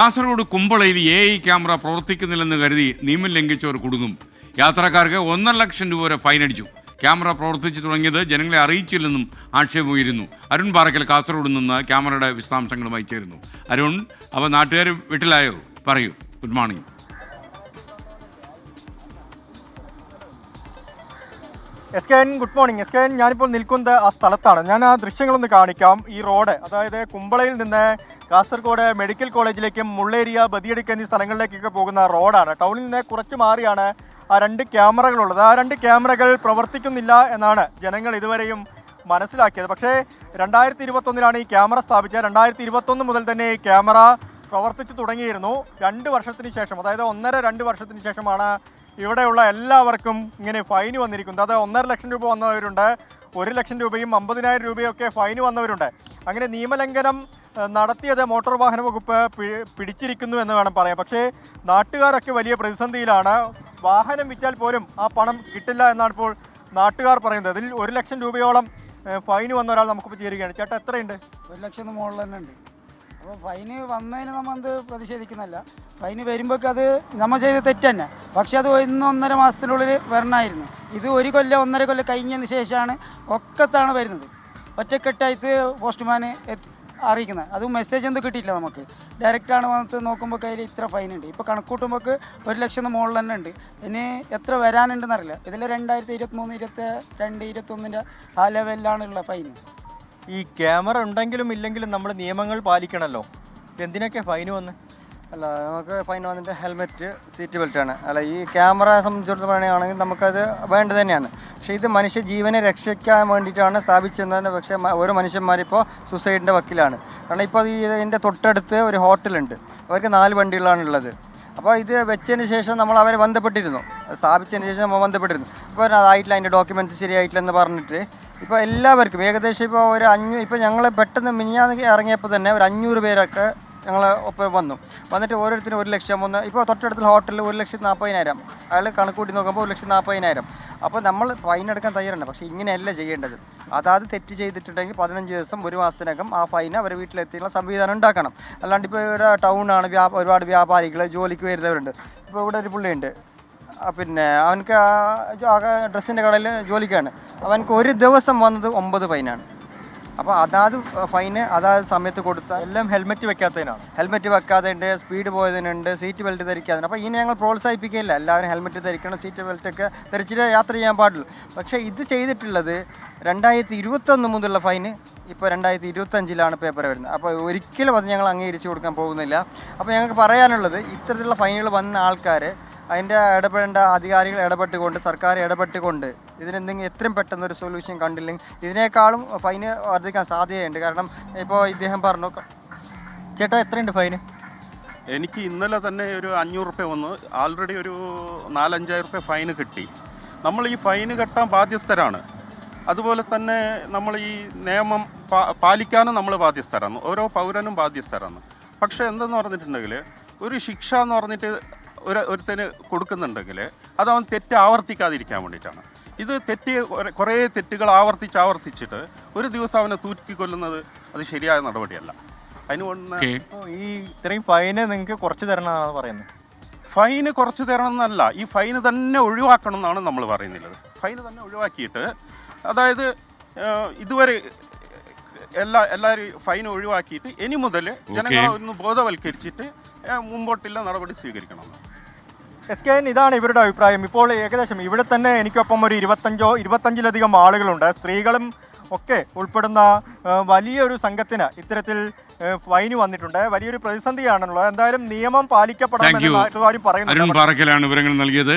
കാസർഗോഡ് കുമ്പളയിൽ A I camera പ്രവർത്തിക്കുന്നില്ലെന്ന് കരുതി നിയമം ലംഘിച്ചവർ കുടുങ്ങും. യാത്രക്കാർക്ക് ഒന്നര ലക്ഷം രൂപ വരെ ഫൈൻ അടിച്ചു. ക്യാമറ പ്രവർത്തിച്ചു തുടങ്ങിയത് ജനങ്ങളെ അറിയിച്ചില്ലെന്നും ആക്ഷേപമുയരുന്നു. അരുൺ പാറക്കൽ കാസർഗോഡ് നിന്ന് ക്യാമറയുടെ വിശദാംശങ്ങളുമായി ചേരുന്നു. അരുൺ അവ നാട്ടുകാർ വീട്ടിലായോ? പറയൂ. Good morning. S K N good morning S K N ഞാനിപ്പോൾ നിൽക്കുന്നത് ആ സ്ഥലത്താണ്. ഞാൻ ആ ദൃശ്യങ്ങളൊന്ന് കാണിക്കാം. ഈ റോഡ് അതായത് കുമ്പളയിൽ നിന്ന് കാസർഗോഡ് മെഡിക്കൽ കോളേജിലേക്കും മുള്ളേരിയ ബദിയടിക്ക എന്നീ സ്ഥലങ്ങളിലേക്കൊക്കെ പോകുന്ന റോഡാണ്. ടൗണിൽ നിന്ന് കുറച്ച് മാറിയാണ് ആ രണ്ട് ക്യാമറകളുള്ളത്. ആ രണ്ട് ക്യാമറകൾ പ്രവർത്തിക്കുന്നില്ല എന്നാണ് ജനങ്ങൾ ഇതുവരെയും മനസ്സിലാക്കിയത്. പക്ഷേ രണ്ടായിരത്തി ഇരുപത്തൊന്നിലാണ് ഈ ക്യാമറ സ്ഥാപിച്ചത്. രണ്ടായിരത്തി ഇരുപത്തൊന്ന് മുതൽ തന്നെ ഈ ക്യാമറ പ്രവർത്തിച്ചു തുടങ്ങിയിരുന്നു. രണ്ട് വർഷത്തിന് ശേഷം അതായത് ഒന്നര രണ്ട് വർഷത്തിന് ശേഷമാണ് ഇവിടെയുള്ള എല്ലാവർക്കും ഇങ്ങനെ ഫൈൻ വന്നിരിക്കുന്നത് അത് ഒന്നര ലക്ഷം രൂപ വന്നവരുണ്ട്. ഒരു ലക്ഷം രൂപയും അമ്പതിനായിരം രൂപയൊക്കെ ഫൈൻ വന്നവരുണ്ട്. അങ്ങനെ നിയമലംഘനം നടത്തിയത് മോട്ടോർ വാഹന വകുപ്പ് പിടിച്ചിരിക്കുന്നു എന്ന് വേണം പറയാം പക്ഷേ നാട്ടുകാരൊക്കെ വലിയ പ്രതിസന്ധിയിലാണ്. വാഹനം വിറ്റാൽ പോലും ആ പണം കിട്ടില്ല എന്നാണ് ഇപ്പോൾ നാട്ടുകാർ പറയുന്നത്. അതിൽ ഒരു ലക്ഷം രൂപയോളം ഫൈൻ വന്ന ഒരാൾ നമുക്കിപ്പോൾ ചേരുകയാണ്. ചേട്ടാ എത്രയുണ്ട്? ഒരു ലക്ഷം മുകളിൽ തന്നെ ഉണ്ട്. അപ്പോൾ ഫൈന് വന്നതിന് നമ്മൾ അത് പ്രതിഷേധിക്കുന്നില്ല ഫൈന് വരുമ്പോഴേക്ക് അത് നമ്മൾ ചെയ്ത തെറ്റ് തന്നെ. പക്ഷെ അത് ഒന്ന് ഒന്നര മാസത്തിനുള്ളിൽ വരണമായിരുന്നു ഇത് ഒരു കൊല്ലം ഒന്നര കൊല്ലം കഴിഞ്ഞതിന് ശേഷമാണ് ഒക്കത്താണ് വരുന്നത്. ഒറ്റക്കെട്ടായിട്ട് പോസ്റ്റ്മാൻ അറിയിക്കുന്നത്. അത് മെസ്സേജ് ഒന്നും കിട്ടിയില്ല നമുക്ക് ഡയറക്റ്റാണ് വന്നിട്ട് നോക്കുമ്പോൾ കയ്യിൽ ഇത്ര ഫൈൻ ഉണ്ട് ഇപ്പോൾ കണക്കൂട്ടുമ്പോൾ ഒരു ലക്ഷം മുകളിൽ തന്നെ ഉണ്ട്. ഇനി എത്ര വരാനുണ്ടെന്നറിയില്ല ഇതിൽ രണ്ടായിരത്തി ഇരുപത്തി മൂന്ന് ഇരുപത്തി രണ്ട് ഇരുപത്തൊന്നിന്റെ ആ ലെവലിലാണുള്ള ഫൈൻ ഈ ക്യാമറ ഉണ്ടെങ്കിലും ഇല്ലെങ്കിലും നമ്മൾ നിയമങ്ങൾ പാലിക്കണമല്ലോ എന്തിനൊക്കെ ഫൈൻ വന്ന്? അല്ല നമുക്ക് ഫൈൻ വന്നിട്ട് ഹെൽമെറ്റ് സീറ്റ് ബെൽറ്റ് ആണ്. അല്ല ഈ ക്യാമറ സംബന്ധിച്ചിടത്തോളം പറയുകയാണെങ്കിൽ നമുക്കത് വേണ്ടത് തന്നെയാണ്. പക്ഷേ ഇത് മനുഷ്യ ജീവനെ രക്ഷിക്കാൻ വേണ്ടിയിട്ടാണ് സ്ഥാപിച്ചിരുന്നത് പക്ഷേ ഓരോ മനുഷ്യന്മാരിപ്പോൾ സൂസൈഡിന്റെ വക്കിലാണ്. കാരണം ഇപ്പോൾ ഈ ഇതിന്റെ തൊട്ടടുത്ത് ഒരു ഹോട്ടലുണ്ട്. അവർക്ക് നാല് വണ്ടികളാണ് ഉള്ളത്. അപ്പോൾ ഇത് വെച്ചതിന് ശേഷം നമ്മൾ അവരെ ബന്ധപ്പെട്ടിരുന്നു. സ്ഥാപിച്ചതിന് ശേഷം നമ്മൾ ബന്ധപ്പെട്ടിരുന്നു. ഇപ്പോൾ അതായിട്ടില്ല അതിന്റെ ഡോക്യുമെന്റ്സ് ശരിയായിട്ടില്ല എന്ന് പറഞ്ഞിട്ട് ഇപ്പോൾ എല്ലാവർക്കും ഏകദേശം ഇപ്പോൾ ഒരു അഞ്ഞൂ ഇപ്പോൾ ഞങ്ങൾ പെട്ടെന്ന് മിനിഞ്ഞാന്ന് ഇറങ്ങിയപ്പോൾ തന്നെ ഒരു അഞ്ഞൂറ് പേരൊക്കെ ഞങ്ങൾ ഒപ്പം വന്നു. വന്നിട്ട് ഓരോരുത്തരും ഒരു ലക്ഷം ഒന്ന് ഇപ്പോൾ തൊട്ടടുത്തുള്ള ഹോട്ടലിൽ ഒരു ലക്ഷത്തി നാൽപ്പതിനായിരം അയാൾ കണക്കൂട്ടി നോക്കുമ്പോൾ ഒരു ലക്ഷത്തി നാൽപ്പതിനായിരം അപ്പോൾ നമ്മൾ ഫൈൻ എടുക്കാൻ തയ്യാറുണ്ട് പക്ഷേ ഇങ്ങനെയല്ല ചെയ്യേണ്ടത്. അതാത് തെറ്റ് ചെയ്തിട്ടുണ്ടെങ്കിൽ പതിനഞ്ച് ദിവസം ഒരു മാസത്തിനകം ആ ഫൈൻ അവരെ വീട്ടിലെത്തിയുള്ള സംവിധാനം ഉണ്ടാക്കണം. അല്ലാണ്ട് ഇപ്പോൾ ഇവിടെ ടൗണാണ് വ്യാപ ഒരുപാട് വ്യാപാരികൾ ജോലിക്ക് വരുന്നവരുണ്ട്. ഇപ്പോൾ ഇവിടെ ഒരു പുള്ളിയുണ്ട് പിന്നെ അവനക്ക് ആ ഡ്രസ്സിന്റെ കടയിൽ ജോലിക്കാണ്. അവനക്ക് ഒരു ദിവസം വന്നത് ഒമ്പത് ഫൈനാണ്. അപ്പോൾ അതാത് ഫൈന് അതാത് സമയത്ത് കൊടുത്ത എല്ലാം ഹെൽമെറ്റ് വെക്കാത്തതിനാണ്. ഹെൽമെറ്റ് വെക്കാതെ ഉണ്ട് സ്പീഡ് പോയതിനുണ്ട് സീറ്റ് ബെൽറ്റ് ധരിക്കാതെ. അപ്പോൾ ഇനി ഞങ്ങൾ പ്രോത്സാഹിപ്പിക്കുകയില്ല. എല്ലാവരും ഹെൽമെറ്റ് ധരിക്കണം സീറ്റ് ബെൽറ്റ് ഒക്കെ ധരിച്ചിട്ട് യാത്ര ചെയ്യാൻ പാടുള്ളൂ. പക്ഷേ ഇത് ചെയ്തിട്ടുള്ളത് രണ്ടായിരത്തി ഇരുപത്തൊന്ന് മുതലുള്ള ഫൈന് ഇപ്പോൾ രണ്ടായിരത്തി ഇരുപത്തഞ്ചിലാണ് പേപ്പർ വരുന്നത്. അപ്പോൾ ഒരിക്കലും അത് ഞങ്ങൾ അംഗീകരിച്ചു കൊടുക്കാൻ പോകുന്നില്ല. അപ്പോൾ ഞങ്ങൾക്ക് പറയാനുള്ളത് ഇത്തരത്തിലുള്ള ഫൈനുകൾ വന്ന ആൾക്കാർ അതിന്റെ ഇടപെടേണ്ട അധികാരികൾ ഇടപെട്ടുകൊണ്ട് സർക്കാർ ഇടപെട്ടുകൊണ്ട് ഇതിനെന്തെങ്കിലും എത്രയും പെട്ടെന്ന് ഒരു സൊല്യൂഷൻ കണ്ടില്ലെങ്കിൽ ഇതിനേക്കാളും ഫൈന് വർദ്ധിക്കാൻ സാധ്യതയുണ്ട്. കാരണം ഇപ്പോൾ ഇദ്ദേഹം പറഞ്ഞു ചേട്ടാ എത്രയുണ്ട് ഫൈന് എനിക്ക് ഇന്നലെ തന്നെ ഒരു അഞ്ഞൂറ് റുപ്യ വന്നു. ആൾറെഡി ഒരു നാലഞ്ചായിരം റുപ്യ ഫൈന് കിട്ടി. നമ്മൾ ഈ ഫൈന് കെട്ടാൻ ബാധ്യസ്ഥരാണ്. അതുപോലെ തന്നെ നമ്മൾ ഈ നിയമം പാലിക്കാനും നമ്മൾ ബാധ്യസ്ഥരാണ്. ഓരോ പൗരനും ബാധ്യസ്ഥരാണ്. പക്ഷേ എന്തെന്ന് പറഞ്ഞിട്ടുണ്ടെങ്കിൽ ഒരു ശിക്ഷ എന്ന് പറഞ്ഞിട്ട് ഒരു ഒരുത്തന് കൊടുക്കുന്നുണ്ടെങ്കിൽ അത് അവൻ തെറ്റ് ആവർത്തിക്കാതിരിക്കാൻ വേണ്ടിയിട്ടാണ്. ഇത് തെറ്റ് കുറെ- തെറ്റുകൾ ആവർത്തിച്ച് ആവർത്തിച്ചിട്ട് ഒരു ദിവസം അവനെ തൂറ്റിക്കൊല്ലുന്നത് അത് ശരിയായ നടപടിയല്ല. അതിന് കൊണ്ട് ഈ ഇത്രയും ഫൈന് നിങ്ങൾക്ക് കുറച്ച് തരണമെന്നാണ് പറയുന്നത്. ഫൈന് കുറച്ച് തരണം എന്നല്ല ഈ ഫൈന് തന്നെ ഒഴിവാക്കണം എന്നാണ് നമ്മൾ പറയുന്നത്. ഫൈന് തന്നെ ഒഴിവാക്കിയിട്ട് അതായത് ഇതുവരെ എല്ലാ എല്ലാവരും ഫൈൻ ഒഴിവാക്കിയിട്ട് ഇനി മുതൽ ജനങ്ങളെ ഒന്ന് ബോധവൽക്കരിച്ചിട്ട് മുമ്പോട്ടുള്ള നടപടി സ്വീകരിക്കണം എസ് കെ എൻ ഇതാണ് ഇവരുടെ അഭിപ്രായം. ഇപ്പോൾ ഏകദേശം ഇവിടെ തന്നെ എനിക്കൊപ്പം ഒരു ഇരുപത്തഞ്ചോ ഇരുപത്തഞ്ചിലധികം ആളുകളുണ്ട്. സ്ത്രീകളും ഒക്കെ ഉൾപ്പെടുന്ന വലിയൊരു സംഘത്തിന് ഇത്തരത്തിൽ ഫൈന് വന്നിട്ടുണ്ട്. വലിയൊരു പ്രതിസന്ധിയാണുള്ളത്. എന്തായാലും നിയമം പാലിക്കപ്പെടാൻ പറയുന്നത് പാലിക്കപ്പെടണമെന്ന് നാട്ടുകാരും അരുൺ പറയുന്നുണ്ട് പാറക്കലാണ് വിവരങ്ങൾ നൽകിയത്.